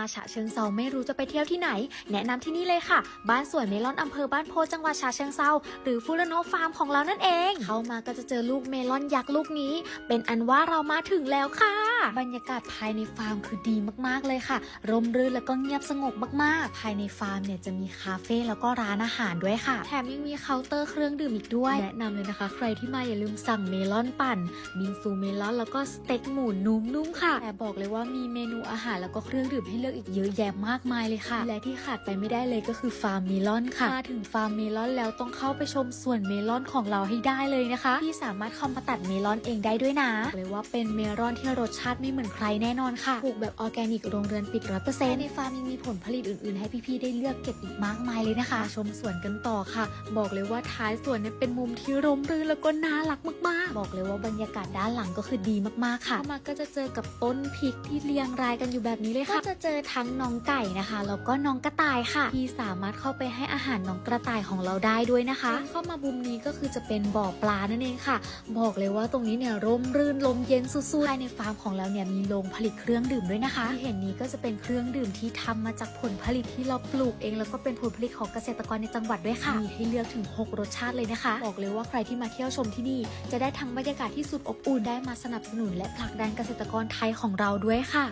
มาฉะเชิงเซาไม่รู้จะไปเที่ยวที่ไหน แนะนำที่นี่เลยค่ะ บ้านสวนเมลอนอำเภอบ้านโพจังหวัดฉะเชิงเซาหรือฟูรโนฟาร์มของเรานั่นเอง เข้ามาก็จะเจอลูกเมลอนยักษ์ลูกนี้ เป็นอันว่าเรามาถึงแล้วค่ะ บรรยากาศภายในฟาร์มคือดีมากๆเลยค่ะ ร่มรื่นแล้วก็เงียบสงบมากๆ ภายในฟาร์มเนี่ยจะมีคาเฟ่แล้วก็ร้านอาหารด้วยค่ะ แถมยังมีเคาน์เตอร์เครื่องดื่มอีกด้วย แนะนำเลยนะคะ ใครที่มาอย่าลืมสั่งเมลอนปั่น บิงซูเมลอนแล้วก็สเต็กหมูนุ่มๆค่ะ แต่บอกเลยว่ามีเมนูอาหารแล้วก็เครื่องดื่มให้เลือกอีกเยอะแยะมากมายเลยค่ะ และที่ขาดไปไม่ได้เลยก็คือฟาร์มเมลอนค่ะ มาถึงฟาร์มเมลอนแล้วต้องเข้าไปชมสวนเมลอนของเราให้ได้เลยนะคะ ที่สามารถเข้ามาตัดเมลอนเองได้ด้วยนะบอกเลยว่าเป็นเมลอนที่รสชาติไม่เหมือนใครแน่นอนค่ะปลูกแบบออร์แกนิกโรงเรือนปิดร้อยเปอร์เซ็นต์ในฟาร์มยังมีผลผลิตอื่นๆ ให้พี่ๆได้เลือกเก็บอีกมากมายเลยนะคะ ชมสวนกันต่อค่ะ บอกเลยว่าท้ายสวนเนี่ยเป็นมุมที่ร่มรื่นแล้วก็น่ารักมากๆ บอกเลยว่าบรรยากาศด้านหลังก็คือดีมากๆค่ะเข้ามาก็จะเจอกับต้นพริกที่เรียงรายกันอยู่แบบนี้เลยค่ะก็จะเจอทั้งน้องไก่นะคะแล้วก็น้องกระต่ายค่ะ ที่สามารถเข้าไปให้อาหารน้องกระต่ายของเราได้ด้วยนะคะ เข้ามาบุมนี้ก็คือจะเป็นบ่อปลานั่นเองค่ะ บอกเลยว่าตรงนี้เนี่ยร่มรื่นลมเย็นสุดๆภายในฟาร์มของแล้วเนี่ยมีโรงผลิตเครื่องดื่มด้วยนะคะที่เห็นนี้ก็จะเป็นเครื่องดื่มที่ทำมาจากผลผลิตที่เราปลูกเอง แล้วก็เป็นผลผลิตของเกษตรกรในจังหวัดด้วยค่ะมีให้เลือกถึง 6 รสชาติเลยนะคะ บอกเลยว่าใครที่มาเที่ยวชมที่นี่จะได้ทั้งบรรยากาศที่สุดอบอุ่นได้มาสนับสนุน และผลักดันเกษตรกรไทยของเราด้วยค่ะ